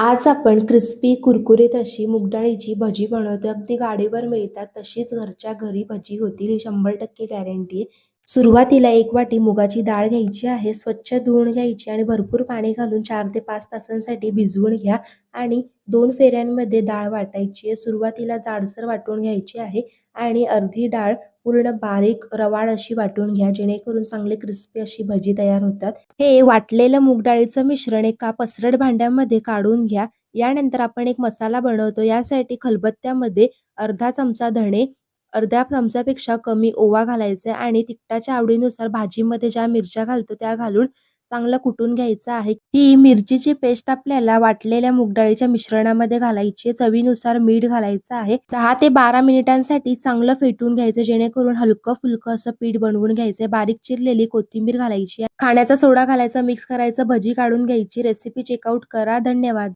आज आपण क्रिस्पी कुरकुरीत अशी मुगडाळीची भजी बनवतो अगदी गाडीवर मिळतात तशीच घरच्या घरी भजी होतील. ही शंभर टक्के गॅरंटी आहे सुरुवातीला एक वाटी मुगाची डाळ घ्यायची आहे स्वच्छ धुवून घ्यायची आणि भरपूर पाणी घालून चार ते पाच तासांसाठी भिजवून घ्या आणि दोन फेऱ्यांमध्ये डाळ वाटायची आहे. सुरुवातीला जाडसर वाटून घ्यायची आहे आणि अर्धी डाळ पूर्ण बारीक रवाळ अशी वाटून घ्या जेणेकरून चांगले क्रिस्पी अशी भजी तयार होतात. हे वाटलेलं मूगडाळीचं मिश्रण एका पसरट भांड्यामध्ये काढून घ्या. यानंतर आपण एक मसाला बनवतो यासाठी खलबत्त्यामध्ये अर्धा चमचा धणे अर्ध्या चमचापेक्षा कमी ओवा घालायचा आणि तिखटाच्या आवडीनुसार भाजीमध्ये ज्या मिरच्या घालतो त्या घालून चांगलं कुटून घ्यायचं आहे. ही मिरचीची पेस्ट आपल्याला वाटलेल्या मुगडाळीच्या मिश्रणामध्ये घालायची चवीनुसार मीठ घालायचं आहे. दहा ते बारा मिनिटांसाठी चांगलं फेटून घ्यायचं जेणेकरून हलकं फुलकं असं पीठ बनवून घ्यायचं बारीक चिरलेली कोथिंबीर घालायची खाण्याचा सोडा घालायचा मिक्स करायचं भजी काढून घ्यायची. रेसिपी चेकआउट करा. धन्यवाद.